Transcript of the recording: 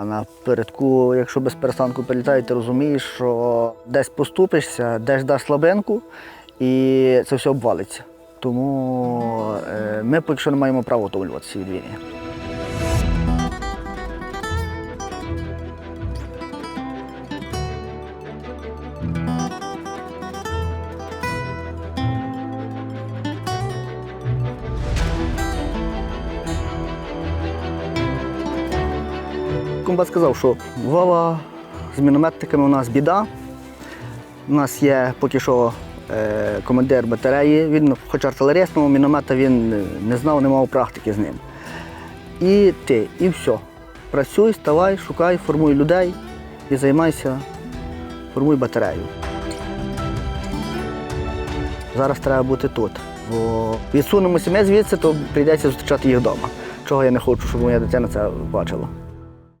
А напередку, якщо без перестанку прилітає, ти розумієш, що десь поступишся, десь даш слабинку, і це все обвалиться. Тому е, ми поки що не маємо права утомлюватися від війни. Комбат сказав, що Вова з мінометниками у нас біда. У нас є поки що е, командир батареї, він хоч артилеріст, але міномета він не знав, не мав практики з ним. І ти, і все. Працюй, ставай, шукай, формуй людей і займайся, формуй батарею. Зараз треба бути тут. Бо відсунемося ми звідси, то прийдеться зустрічати їх вдома. Чого я не хочу, щоб моя дитина це бачила.